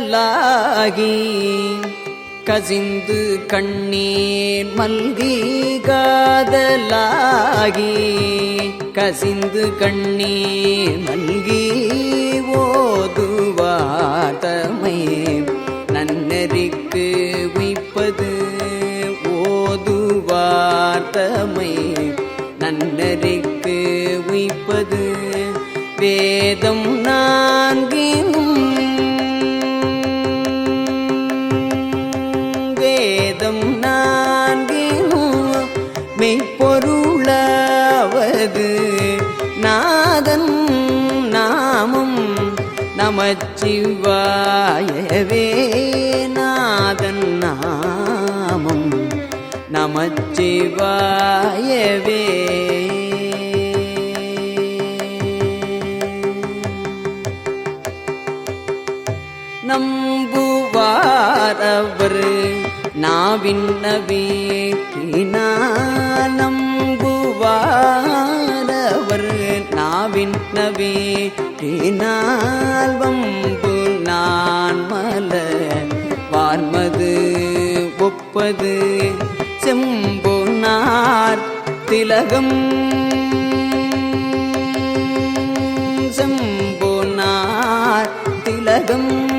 கடலாகி கசிந்து கண்ணீர் மல்கி காதலாகி கசிந்து கண்ணீர் மல்கி ஓதுவாதமை நன்னெறிக்கு உய்ப்பது ஓதுவார்த்தமை நன்னெறிக்கு உய்ப்பது வேதம் நான் நமச்சிவாயவே நாதன் நாமம். நமச்சிவாயவே. நம்புவாரவர் நாவின் நவீக்கினால் நம்புவாரவர் நாவின் நவீக்கினால் நான் மல. வார்மது ஒப்பது செம்பு நார் திலகம். செம்பு நார் திலகம்.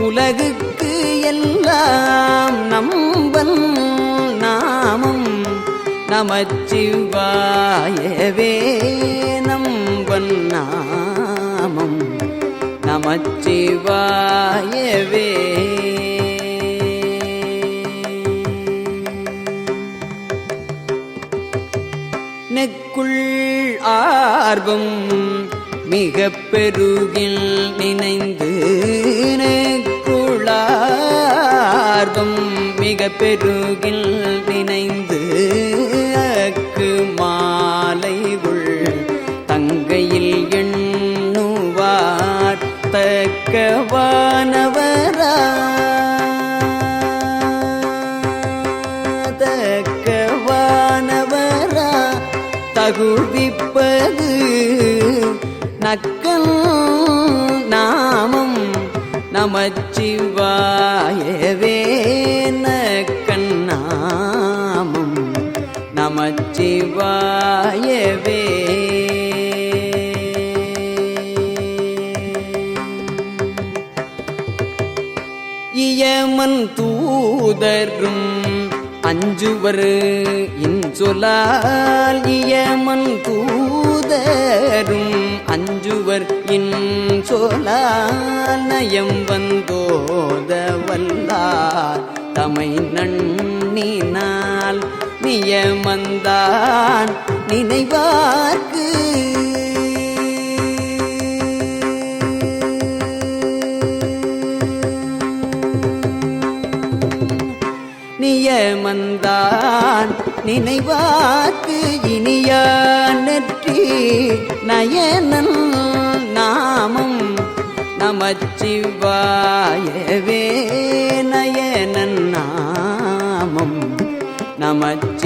உலகுக்கு நமச்சிவாயவே நம்பன் நாமம். நமச்சிவாயவே. நெக்குள் ஆர்வம் மிக பெருகில் நினைந்து நெக்குளார்வம் மிக பெருகில் நினைந்து தக்கவானவரா தக்கவானவரா தகுவிப்பது நக்கல் நாமம். நமச்சிவாயவே நக்கண்ணாமம் நமச்சிவாயவே தூதரும் அஞ்சுவர் இன்சொலால் இயமன் தூதரும் அஞ்சுவர் இன்சொலால் நயம் வந்தோத வல்லார். தமை நண்ணினால் நியமந்தான் நினைவார்க்கு. நியமந்தான் நினைவாக்கு இனிய நெற்றி நயனன் நாமம் நமச்சிவாயவே நயனன் நாமம் நமச்சிவாயவே.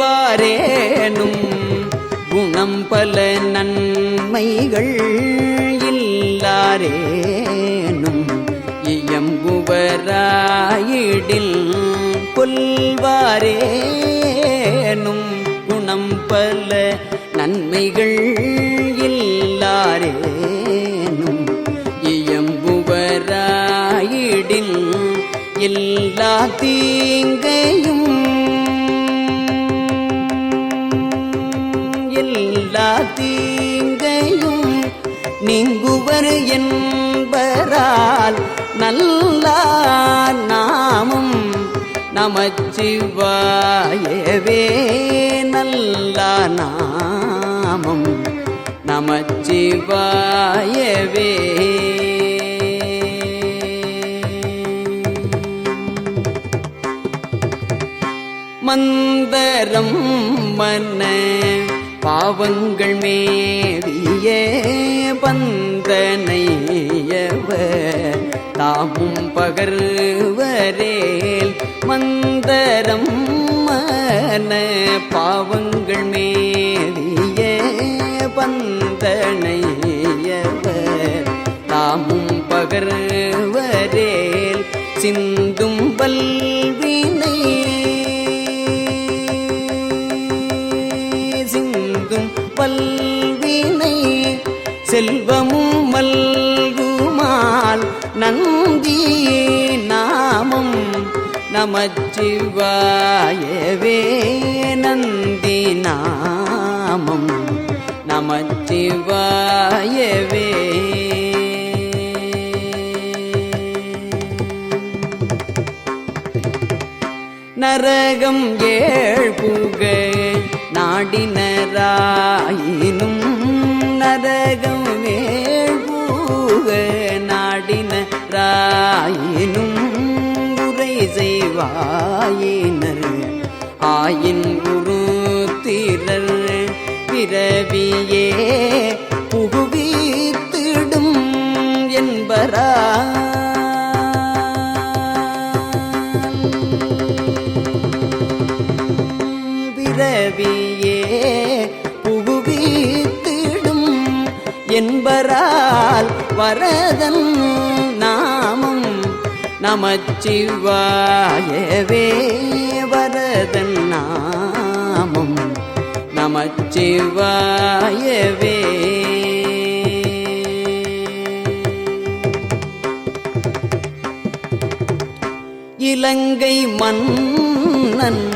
கொல்வாரேனும் குணம் பல நன்மைகள் இல்லாரேனும் இயம்புவராயிடில் கொல்வாரேனும் குணம் பல நன்மைகள் இல்லாரேனும் இயம்புவராயிடில் எல்லா தீங்கையும் நீங்குவர் என்பரால் நல்ல நாமும் நமச்சிவாயவே. நல்ல நாமும் நமச்சிவாயவே. மந்தரம் மன்ன பாவங்கள் மேவியே. பந்தனையவ தாமும் பகர்வரேல் மந்தரம் மன பாவங்கள் மேலிய பந்தனையவர் தாமும் பகர்வரேல் சிந்து செல்வமும் மல்குமால் நந்தி நாமம் நமச்சிவாயவே நந்தி நாமம் நமச்சிவாயவே. நரகம் ஏழ் புக நாடினராயினும் ஆயினும் உரை செய்வாயினர் ஆயின் குரு திரர் பிறவியே புகுவித்திடும் என்பரா. பிறவியே புகுவித்திடும் என்பரால் வரதன் நமச்சிவாயவே வரதன் நாமம். நமச்சிவாயவே. இலங்கை மன்னன்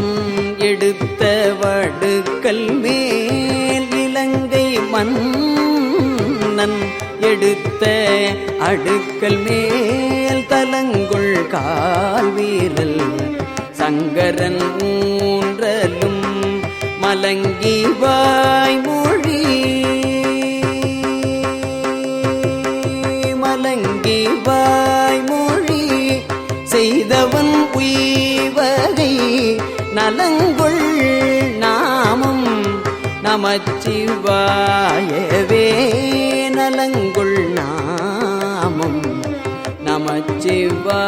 எடுத்த வடுக்கல் மேல் இலங்கை மன்னன் எடுத்த அடுக்கல் மேல் தலங்குள் கால் வீரல் சங்கரன் ஊன்றலும் மலங்கி வாய்மொழி மலங்கி வாய்மொழி செய்தவன் உய்வகை நலங்குள் நாமம் நமச்சிவாயவே. நலங்குள் நாமம் நமச்சிவாயவே.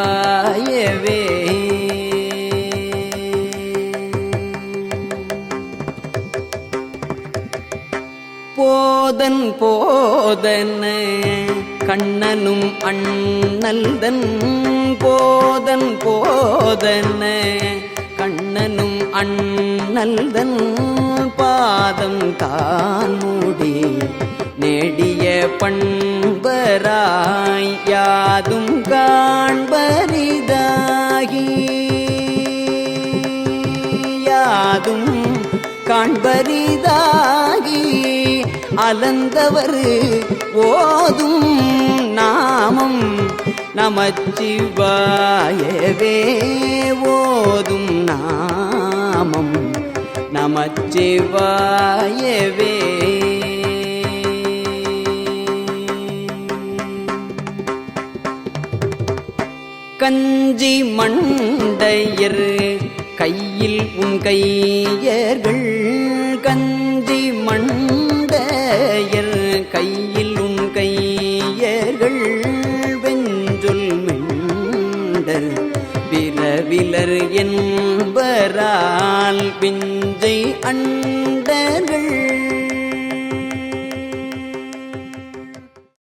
போதன் போதன கண்ணனும் அண்ணல்தன் போதன் போதன கண்ணனும் அண்ணல்தன் பாதம் தான் மூடி நெடிய பண்பராய் யாதும் காண்பரிதாகி யாதும் காண்பரிதாகி அலந்தவர் ஓதும் நாமம் நமச்சிவாயவே. ஓதும் நாமம் நமச்சிவாயவே. கஞ்சி மண்டையர். கையில் உன் கையர்கள் கஞ்சி மண்டையர். கையில் உன் கையர்கள் வெஞ்சொல் மெண்டர் விரவிலர் என்பரால் பிஞ்சை அண்டர்கள்